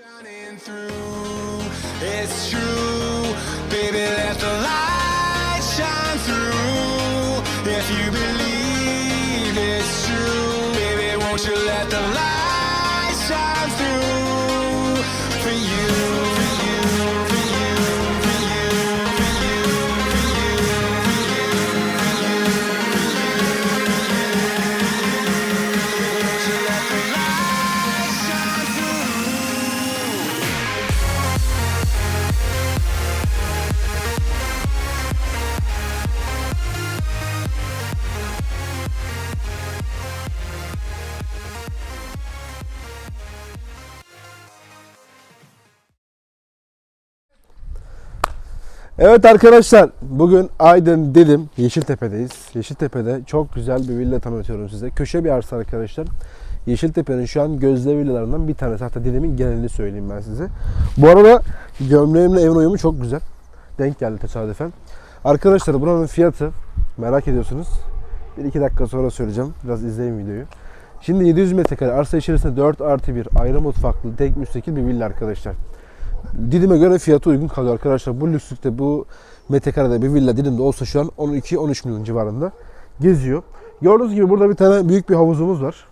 Shining through, it's true, Evet arkadaşlar bugün Aydın Didim Yeşiltepe'deyiz. Yeşiltepe'de çok güzel bir villa tanıtıyorum size. Köşe bir arsa arkadaşlar. Yeşiltepe'nin şu an gözde villalarından bir tanesi. Hatta Didim'in genelini söyleyeyim ben size. Bu arada gömleğimle evin uyumu çok güzel. Denk geldi tesadüfen. Arkadaşlar buranın fiyatı merak ediyorsunuz. 1-2 dakika sonra söyleyeceğim. Biraz izleyin videoyu. Şimdi 700 metrekare arsa içerisinde 4 artı 1 ayrı mutfaklı tek müstakil bir villa arkadaşlar. Didim'e göre fiyatı uygun kalıyor arkadaşlar. Bu lükslükte bu metrekarede bir villa Didim'de olsa şu an 12-13 milyon civarında geziyor. Gördüğünüz gibi burada bir tane büyük bir havuzumuz var.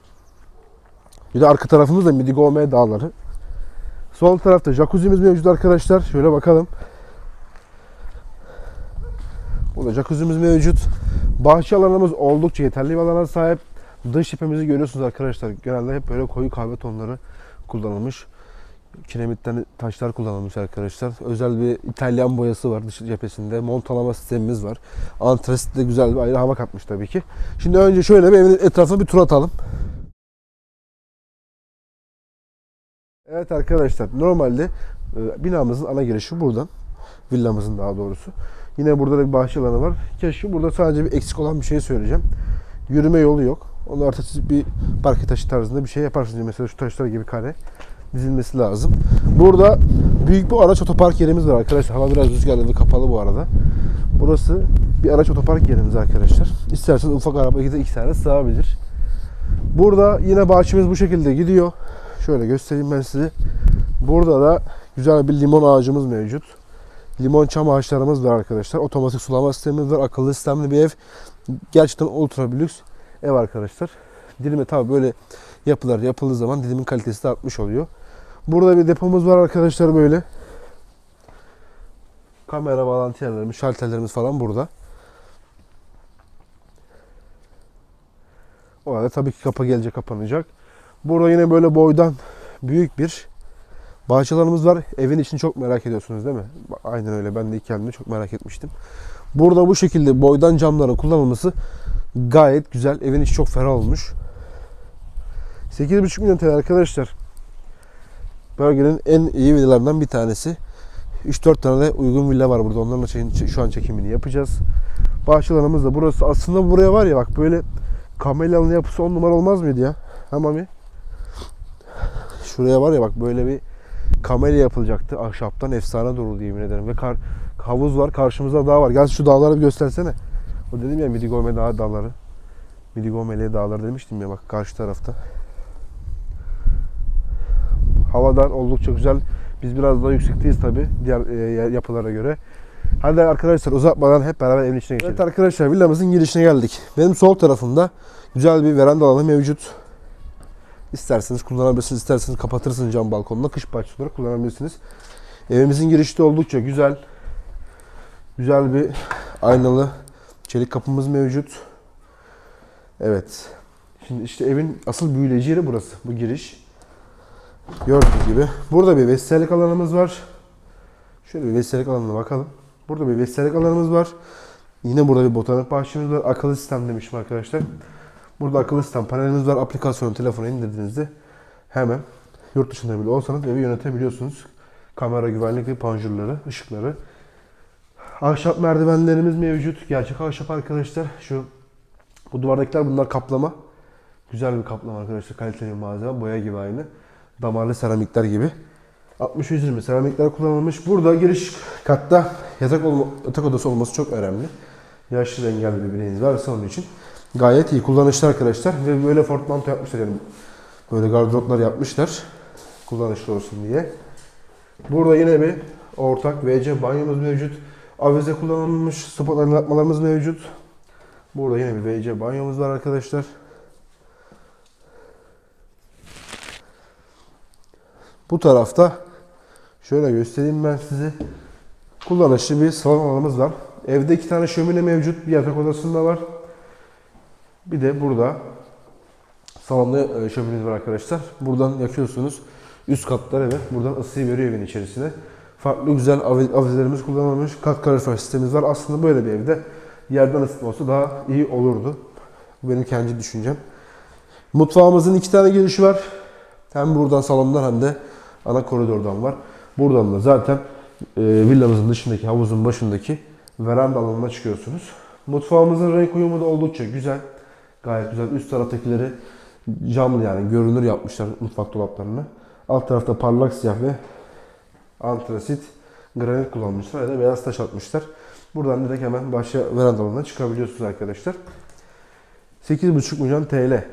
Bir de arka tarafımızda Midigome dağları. Sol tarafta jacuzzi'miz mevcut arkadaşlar. Şöyle bakalım. Burada jacuzzi'miz mevcut. Bahçe alanımız oldukça yeterli bir alana sahip. Dış cephemizi görüyorsunuz arkadaşlar. Genelde hep böyle koyu kahve tonları kullanılmış. Kiremitten taşlar kullanılmış arkadaşlar. Özel bir İtalyan boyası var dış cephesinde. Montalama sistemimiz var. Antresit de güzel bir ayrı hava katmış tabii ki. Şimdi önce şöyle bir evin etrafına bir tur atalım. Evet arkadaşlar normalde e, binamızın ana girişi buradan. Villamızın daha doğrusu. Yine burada da bir bahçe alanı var. Keşke burada sadece bir eksik olan bir şey söyleyeceğim. Yürüme yolu yok. Onu artık siz bir parke taşı tarzında bir şey yaparsınız. Mesela şu taşlar gibi kare dizilmesi lazım. Burada büyük bir araç otopark yerimiz var arkadaşlar. Hava biraz rüzgarlı ve kapalı bu arada. Burası bir araç otopark yerimiz arkadaşlar. İsterseniz ufak araba iki, iki tane sığabilir. Burada yine bahçemiz bu şekilde gidiyor. Şöyle göstereyim ben size. Burada da güzel bir limon ağacımız mevcut. Limon çam ağaçlarımız var arkadaşlar. Otomatik sulama sistemimiz var. Akıllı sistemli bir ev. Gerçekten ultra bir lüks ev arkadaşlar. Dilime tabi böyle yapılar yapıldığı zaman dilimin kalitesi de artmış oluyor. Burada bir depomuz var arkadaşlar böyle. Kamera bağlantı yerlerimiz, şalterlerimiz falan burada. O arada tabii ki kapı gelecek kapanacak. Burada yine böyle boydan büyük bir bahçe alanımız var. Evin içini çok merak ediyorsunuz değil mi? Aynen öyle. Ben de ilk geldiğimde çok merak etmiştim. Burada bu şekilde boydan camların kullanılması gayet güzel. Evin içi çok ferah olmuş. 8,5 milyon TL arkadaşlar. Bölgenin en iyi villalarından bir tanesi. 3-4 tane de uygun villa var burada. Onlarla çekin- şu an çekimini yapacağız. Bahçelerimiz de burası. Aslında buraya var ya bak böyle kamelyanın yapısı 10 numara olmaz mıydı ya? Ha Mami? Şuraya var ya bak böyle bir kamelya yapılacaktı. Ahşaptan efsane dururdu yemin ederim. Ve kar, havuz var. Karşımızda dağ var. Gel şu dağları bir göstersene. O dedim ya Midigome dağ, dağları. Midigomeli dağları demiştim ya bak karşı tarafta. Havadan oldukça güzel. Biz biraz daha yüksekteyiz tabi diğer e, yapılara göre. Hadi arkadaşlar uzatmadan hep beraber evin içine geçelim. Evet arkadaşlar villamızın girişine geldik. Benim sol tarafımda güzel bir veranda alanı mevcut. İsterseniz kullanabilirsiniz, isterseniz kapatırsınız cam balkonuna kış bahçesi olarak kullanabilirsiniz. Evimizin girişi de oldukça güzel. Güzel bir aynalı çelik kapımız mevcut. Evet. Şimdi işte evin asıl büyüleyici yeri burası. Bu giriş. Gördüğünüz gibi. Burada bir vestiyelik alanımız var. Şöyle bir vestiyelik alanına bakalım. Burada bir vestiyelik alanımız var. Yine burada bir botanik bahçemiz var. Akıllı sistem demişim arkadaşlar. Burada akıllı sistem panelimiz var. Aplikasyonu telefona indirdiğinizde hemen yurt dışında bile olsanız evi yönetebiliyorsunuz. Kamera güvenlikli panjurları, ışıkları. Ahşap merdivenlerimiz mevcut. Gerçek ahşap arkadaşlar. Şu bu duvardakiler bunlar kaplama. Güzel bir kaplama arkadaşlar. Kaliteli bir malzeme. Boya gibi aynı. Damarlı seramikler gibi. 60-120 seramikler kullanılmış. Burada giriş katta yatak, olma, yatak odası olması çok önemli. Yaşlı engelli bir bireyiniz varsa onun için. Gayet iyi kullanışlı arkadaşlar. Ve böyle fortmanto yapmışlar yani. Böyle gardıroplar yapmışlar. kullanışlı olsun diye. Burada yine bir ortak WC banyomuz mevcut. Avize kullanılmış spot aydınlatmalarımız mevcut. Burada yine bir WC banyomuz var arkadaşlar. Bu tarafta şöyle göstereyim ben size. Kullanışlı bir salon alanımız var. Evde iki tane şömine mevcut. Bir yatak odasında var. Bir de burada salonda e, şömineniz var arkadaşlar. Buradan yakıyorsunuz. Üst katlar evet. Buradan ısıyı veriyor evin içerisine. Farklı güzel avi- avizelerimiz kullanılmış. Kat kalorifer sistemimiz var. Aslında böyle bir evde yerden ısıtma olsa daha iyi olurdu. Bu benim kendi düşüncem. Mutfağımızın iki tane girişi var. Hem buradan salondan hem de ana koridordan var. Buradan da zaten e, villamızın dışındaki havuzun başındaki veranda alanına çıkıyorsunuz. Mutfağımızın renk uyumu da oldukça güzel. Gayet güzel. Üst taraftakileri camlı yani görünür yapmışlar mutfak dolaplarını. Alt tarafta parlak siyah ve antrasit granit kullanmışlar ya da beyaz taş atmışlar. Buradan direkt hemen başka veranda alanına çıkabiliyorsunuz arkadaşlar. 8,5 milyon TL.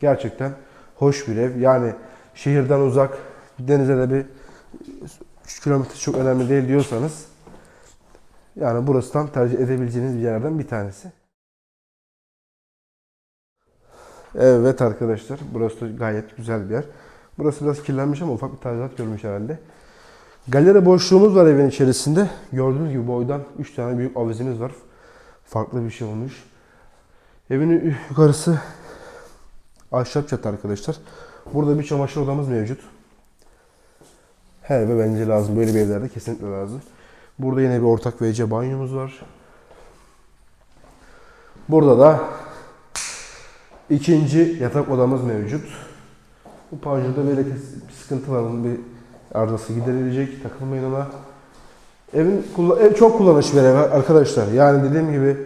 Gerçekten hoş bir ev. Yani şehirden uzak, denize de bir 3 kilometre çok önemli değil diyorsanız yani burası tam tercih edebileceğiniz bir yerlerden bir tanesi. Evet arkadaşlar, burası da gayet güzel bir yer. Burası biraz kirlenmiş ama ufak bir tadilat görmüş herhalde. Galeri boşluğumuz var evin içerisinde. Gördüğünüz gibi boydan 3 tane büyük avizimiz var. Farklı bir şey olmuş. Evin yukarısı ahşap çatı arkadaşlar. Burada bir çamaşır odamız mevcut. Her eve bence lazım. Böyle bir evlerde kesinlikle lazım. Burada yine bir ortak WC banyomuz var. Burada da ikinci yatak odamız mevcut. Bu panjurda böyle bir sıkıntı var. Onun bir arızası giderilecek. Takılmayın ona. Evin ev çok kullanışlı bir ev arkadaşlar. Yani dediğim gibi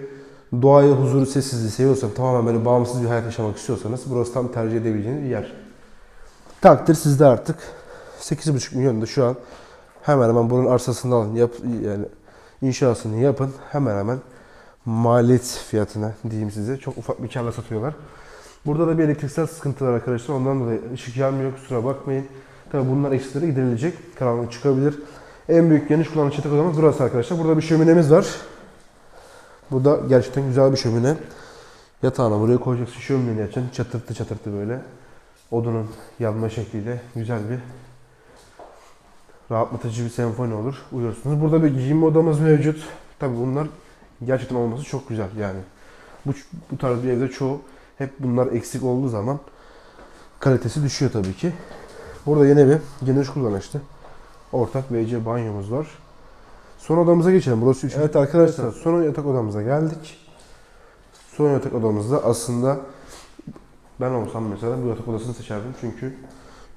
doğayı, huzuru, sessizliği seviyorsanız, tamamen böyle bağımsız bir hayat yaşamak istiyorsanız burası tam tercih edebileceğiniz bir yer. Takdir sizde artık. 8,5 milyon da şu an hemen hemen bunun arsasını alın. Yap, yani inşasını yapın. Hemen hemen maliyet fiyatına diyeyim size. Çok ufak bir karla satıyorlar. Burada da bir elektriksel sıkıntı var arkadaşlar. Ondan dolayı ışık yanmıyor kusura bakmayın. Tabii bunlar eksileri giderilecek. Karanlık çıkabilir. En büyük geniş kullanıcı yatak odamız burası arkadaşlar. Burada bir şöminemiz var. Bu da gerçekten güzel bir şömine. Yatağına buraya koyacaksın şömineni açın. Çatırtı çatırtı böyle. Odunun yanma şekliyle güzel bir rahatlatıcı bir senfoni olur. Uyursunuz. Burada bir giyinme odamız mevcut. Tabii bunlar gerçekten olması çok güzel yani. Bu, bu tarz bir evde çoğu hep bunlar eksik olduğu zaman kalitesi düşüyor tabii ki. Burada yine bir geniş kullanışlı ortak WC banyomuz var. Son odamıza geçelim. Burası üç. Evet arkadaşlar son yatak odamıza geldik. Son yatak odamızda aslında ben olsam mesela bu yatak odasını seçerdim çünkü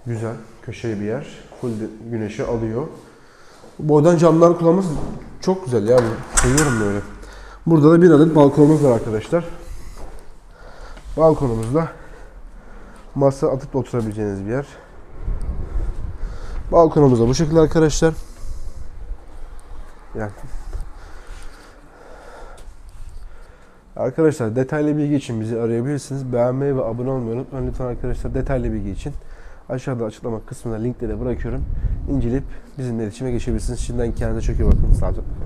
güzel, köşe bir yer. Full güneşi alıyor. Boydan camlar kullanması çok güzel ya. Seviyorum böyle. Burada da bir adet balkonumuz var arkadaşlar. Balkonumuzda masa atıp da oturabileceğiniz bir yer. Balkonumuz da bu şekilde arkadaşlar. Yani Arkadaşlar detaylı bilgi için bizi arayabilirsiniz. Beğenmeyi ve abone olmayı unutmayın lütfen arkadaşlar detaylı bilgi için. Aşağıda açıklama kısmına linkleri bırakıyorum. İnceleyip bizimle iletişime geçebilirsiniz. Şimdiden kendinize çok iyi bakın. Sağlıcakla.